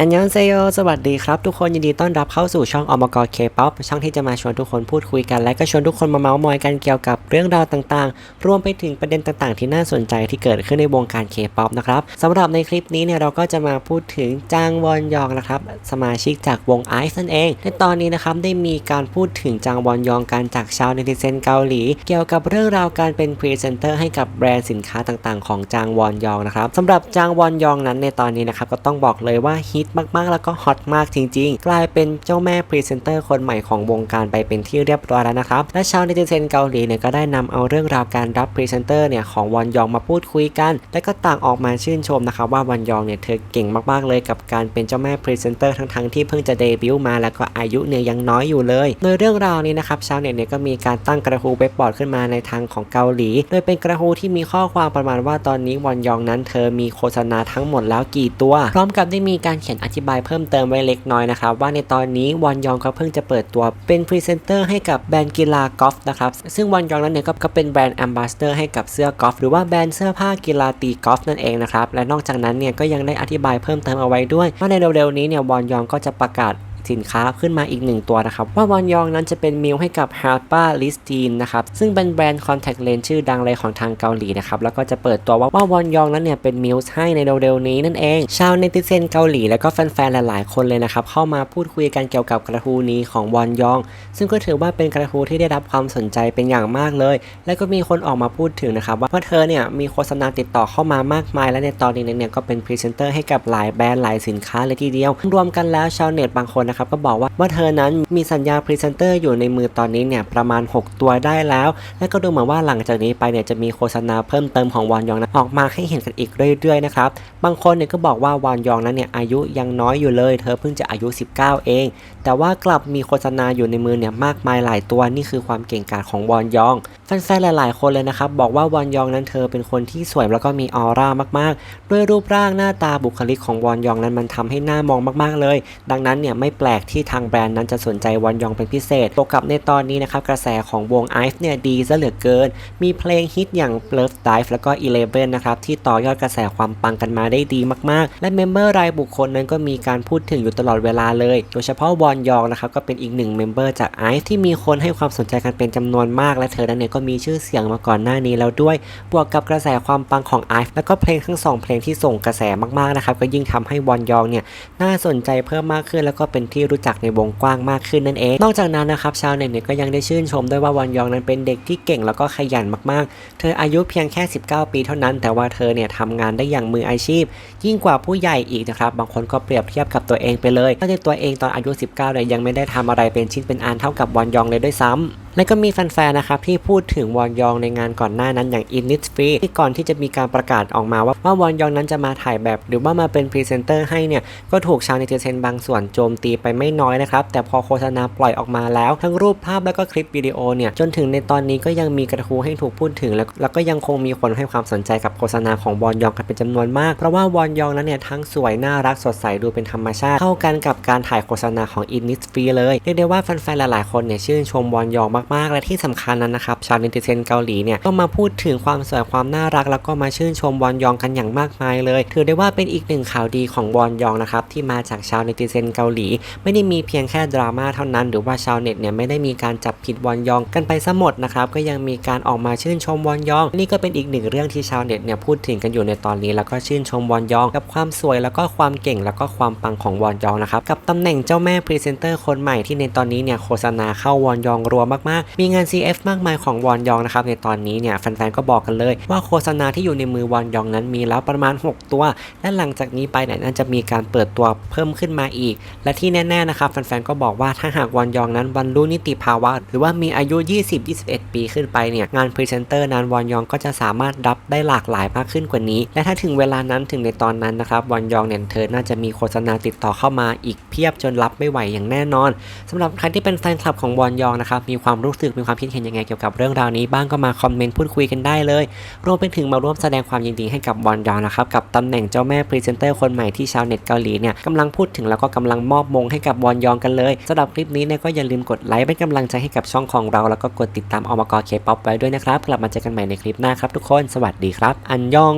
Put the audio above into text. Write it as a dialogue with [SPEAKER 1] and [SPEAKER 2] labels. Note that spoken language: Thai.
[SPEAKER 1] อันยองเซโยสวัสดีครับ ทุกคนยินดีต้อนรับเข้าสู่ช่องอมกรเคป๊อปช่องที่จะมาชวนทุกคนพูดคุยกัน และก็ชวนทุกคนมาเมาส์มอยกันเกี่ยวกับเรื่องราวต่างๆ รวมไปถึงประเด็นต่างๆ ที่น่าสนใจที่เกิดขึ้นในวงการเคป๊อปนะครับสำหรับในคลิปนี้เนี่ยเราก็จะมาพูดถึงจางวอนยองนะครับสมาชิกจากวงไอซ์นั่นเอง ในตอนนี้นะครับได้มีการพูดถึงจางวอนยองการจากชาวเนติเซนเกาหลี เกี่ยวกับเรื่องราวการเป็นพรีเซนเตอร์ให้กับแบรนด์สินค้าต่างๆ ของจางวอนยองนะครับสำหรับจางวอนยองนั้นในตอนนี้นะครับก็ต้องบอกเลยว่าฮิตมากๆ แล้วก็ฮอตมากจริง ๆ กลายเป็นเจ้าแม่พรีเซนเตอร์คนใหม่ของวงการไปเป็นที่เรียบร้อยแล้วนะครับ และชาวเนติเซนเกาหลีเนี่ยก็ได้นำเอาเรื่องราวการรับพรีเซนเตอร์เนี่ยของวอนยองมาพูดคุยกัน และก็ต่างออกมาชื่นชมนะครับว่าวอนยองเนี่ยเธอเก่งมากๆเลยกับการเป็นเจ้าแม่พรีเซนเตอร์ทั้งๆที่เพิ่งจะเดบิวต์มาแล้วก็อายุเนี่ยยังน้อยอยู่เลยโดยเรื่องราวนี้นะครับชาวเน็ตเนี่ยก็มีการตั้งกระทู้เว็บบอร์ดขึ้นมาในทางของเกาหลี โดยเป็นกระทู้ที่มีข้อความประมาณว่าตอนนี้วอนยองนั้น เธอมีโฆษณาทั้งหมดแล้วกี่ตัว พร้อมกับได้มีการเขียนอธิบายเพิ่มเติมไว้เล็กน้อยนะครับ ว่าในตอนนี้วอนยองเขาเพิ่งจะเปิดตัวเป็นพรีเซนเตอร์ให้กับแบรนด์กีฬากอล์ฟนะครับ ซึ่งวอนยองนั้นเนี่ยก็ก็เป็นแบรนด์แอมบาสเตอร์ให้กับเสื้อกอล์ฟหรือว่าแบรนด์เสื้อผ้ากีฬาตีกอล์ฟนั่นเองนะครับ และนอกจากนั้นเนี่ยก็ยังได้อธิบายเพิ่มเติมเอาไว้ด้วยว่าในเร็วๆนี้เนี่ยวอนยองก็จะประกาศ สินค้าขึ้นมาอีกหนึ่งตัวนะครับ ว่าวอนยองนั้นจะเป็นมิลให้กับ h a r p a l i s t i n นะครับ ซึ่งเป็นแบรนด์คอนแทคเลนส์ชื่อดังเลยของทางเกาหลีนะครับ แล้วก็จะเปิดตัวว่าว่าวอนยองนั้นเนี่ยเป็นมิลให้ในเร็วๆนี้นั่นเอง ชาวเนติเซนเกาหลีแล้วก็แฟนๆ หลายๆ คนเลยนะครับ เข้ามาพูดคุยกันเกี่ยวกับกระทู้นี้ของวอนยอง ซึ่งก็ถือว่าเป็นกระทู้ที่ได้รับความสนใจเป็นอย่างมากเลย และก็มีคนออกมาพูดถึงนะครับว่าว่าเธอเนี่ยมีโฆษณาติดต่อเข้ามามากมายและในตอนนี้เนี่ยก็เป็นพรีเซนเตอร์ให้กับหลายแบรนด์หลายสินค้าเลยทีเดียว รวมกันแล้วชาวเน็ตบางคนนะครับก็บอกว่าว่าเธอนั้นมีสัญญาพรีเซนเตอร์อยู่ในมือตอนนี้เนี่ยประมาณ 6 ตัวได้แล้ว และก็ดูเหมือนว่าหลังจากนี้ไปเนี่ยจะมีโฆษณาเพิ่มเติมของวอนยองนะออกมาให้เห็นกันอีกเรื่อยๆนะครับบางคนเนี่ยก็บอกว่าวอนยองนั้นเนี่ยอายุยังน้อยอยู่เลย เธอเพิ่งจะอายุ 19 เอง แต่ว่ากลับมีโฆษณาอยู่ในมือเนี่ยมากมายหลายตัวนี่คือความเก่งกาจของวอนยอง แฟนๆ หลายๆ คนเลยนะครับ บอกว่าวอนยองนั้นเธอเป็นคนที่สวยแล้วก็มีออร่ามากๆ ด้วยรูปร่างหน้าตาบุคลิกของวอนยองนั้นมันทำให้หน้ามองมากๆ เลย ดังนั้นเนี่ยไม่แปลกที่ทางแบรนด์นั้นจะสนใจวอนยองเป็นพิเศษตกกับในตอนนี้นะครับกระแสของวงไอฟ์เนี่ยดีซะเหลือเกิน มีเพลงฮิตอย่าง Love Dive แล้วก็ Eleven นะครับที่ต่อยอดกระแสความปังกันมาได้ดีมากๆ และเมมเบอร์รายบุคคลนั้นก็มีการพูดถึงอยู่ตลอดเวลาเลย โดยเฉพาะวอนยองนะครับก็เป็นอีกหนึ่งเมมเบอร์จากไอฟ์ที่มีคนให้ความสนใจกันเป็นจำนวนมากและเธอนั้นเนี่ยก็มีชื่อเสียงมาก่อนหน้านี้แล้วด้วย บวกกับกระแสความปังของไอฟ์แล้วก็เพลงทั้งสองเพลงที่ส่งกระแสมากๆนะครับก็ยิ่งทำให้วอนยองเนี่ยน่าสนใจเพิ่มมากขึ้น แล้วก็เป็นที่รู้จักในวงกว้างมากขึ้นนั่นเอง นอกจากนั้นนะครับชาวเน็ตเนี่ยก็ยังได้ชื่นชมด้วยว่าวอนยองนั้นเป็นเด็กที่เก่งแล้วก็ขยันมากๆ เธออายุเพียงแค่ 19 ปีเท่านั้น แต่ว่าเธอเนี่ยทำงานได้อย่างมืออาชีพ ยิ่งกว่าผู้ใหญ่อีกนะครับบางคนก็เปรียบเทียบกับตัวเองไปเลยตั้งแต่ตัวเองตอนอายุ 19เนี่ยยังไม่ได้ทำอะไรเป็นชิ้นเป็นอันเท่ากับวอนยองเลยด้วยซ้ำ และก็มีแฟนๆนะครับที่พูดถึงวอนยองในงานก่อนหน้านั้นอย่าง i n n i t Free ที่ก่อนที่จะมีการประกาศออกมาว่าว่าวอนยองนั้นจะมาถ่ายแบบ หรือว่ามาเป็นพรีเซนเตอร์ให้เนี่ยก็ถูกชาวเนติเซนบางส่วนโจมตีไปไม่น้อยนะครับแต่พอโฆษณาปล่อยออกมาแล้ว ทั้งรูปภาพแล้วก็คลิปวิดีโอเนี่ยจนถึงในตอนนี้ก็ยังมีกระทู้ให้ถูกพูดถึง แล้วแล้วก็ยังคงมีคนให้ความสนใจกับโฆษณาของวอนยองกันเป็นจำนวนมาก เพราะว่าวอนยองนั้นเนี่ยทั้งสวยน่ารักสดใสดูเป็นธรรมชาติเข้ากันกับการถ่ายโฆษณาของ i n n i t Free เลยเรียกได้ว่าแฟนๆหลายๆคนเนี่ยชื่นชมวอนยองมากๆ และที่สำคัญนั้นนะครับชาวเนติเซนเกาหลีเนี่ยก็มาพูดถึงความสวยความน่ารัก แล้วก็มาชื่นชมวอนยองกันอย่างมากมายเลย ถือได้ว่าเป็นอีกหนึ่งข่าวดีของวอนยองนะครับที่มาจากชาวเนติเซนเกาหลี ไม่ได้มีเพียงแค่ดราม่าเท่านั้น หรือว่าชาวเน็ตเนี่ยไม่ได้มีการจับผิดวอนยองกันไปซะหมดนะครับก็ยังมีการออกมาชื่นชมวอนยอง นี่ก็เป็นอีกหนึ่งเรื่องที่ชาวเน็ตเนี่ยพูดถึงกันอยู่ในตอนนี้ แล้วก็ชื่นชมวอนยอง กับความสวยแล้วก็ความเก่งแล้วก็ความปังของวอนยองนะครับกับตำแหน่งเจ้าแม่พรีเซนเตอร์คนใหม่ที่ในตอนนี้เนี่ยโฆษณาเข้าวอนยองรัวมากๆมีงาน CF มากมายของวอนยองนะครับในตอนนี้เนี่ยแฟนๆก็บอกกันเลยว่าโฆษณาที่อยู่ในมือวอนยองนั้นมีแล้วประมาณ 6 ตัว และหลังจากนี้ไปเนี่ยน่าจะมีการเปิดตัวเพิ่มขึ้นมาอีก และที่แน่ๆนะครับแฟนๆก็บอกว่าถ้าหากวอนยองนั้นบรรลุนิติภาวะ หรือว่ามีอายุ 20-21 ปีขึ้นไปเนี่ยงานพรีเซนเตอร์นั้นวอนยองก็จะสามารถรับได้หลากหลายมากขึ้นกว่านี้ และถ้าถึงเวลานั้นถึงในตอนนั้นนะครับวอนยองเนี่ยเธอน่าจะมีโฆษณาติดต่อเข้ามาอีกเพียบจนรับไม่ไหวอย่างแน่นอนสำหรับใครที่เป็นแฟนคลับของวอนยองนะครับมีความรูู้้สึกมีความคิดเห็นยังไงเกี่ยวกับเรื่องราวนี้บ้างก็มาคอมเมนต์พูดคุยกันได้เลย รวมไปถึงมาร่วมแสดงความยินดีให้กับวอนยองนะครับกับตำแหน่งเจ้าแม่พรีเซนเตอร์คนใหม่ที่ชาวเน็ตเกาหลีเนี่ยกำลังพูดถึงแล้วก็กำลังมอบมงให้กับวอนยองกันเลยสำหรับคลิปนี้เนี่ยก็อย่าลืมกดไลค์เป็นกำลังใจให้กับช่องของเราแล้วก็กดติดตามอมกรเคป๊อปไว้ด้วยนะครับกลับมาเจอกันใหม่ในคลิปหน้าครับทุกคนสวัสดีครับ อันยอง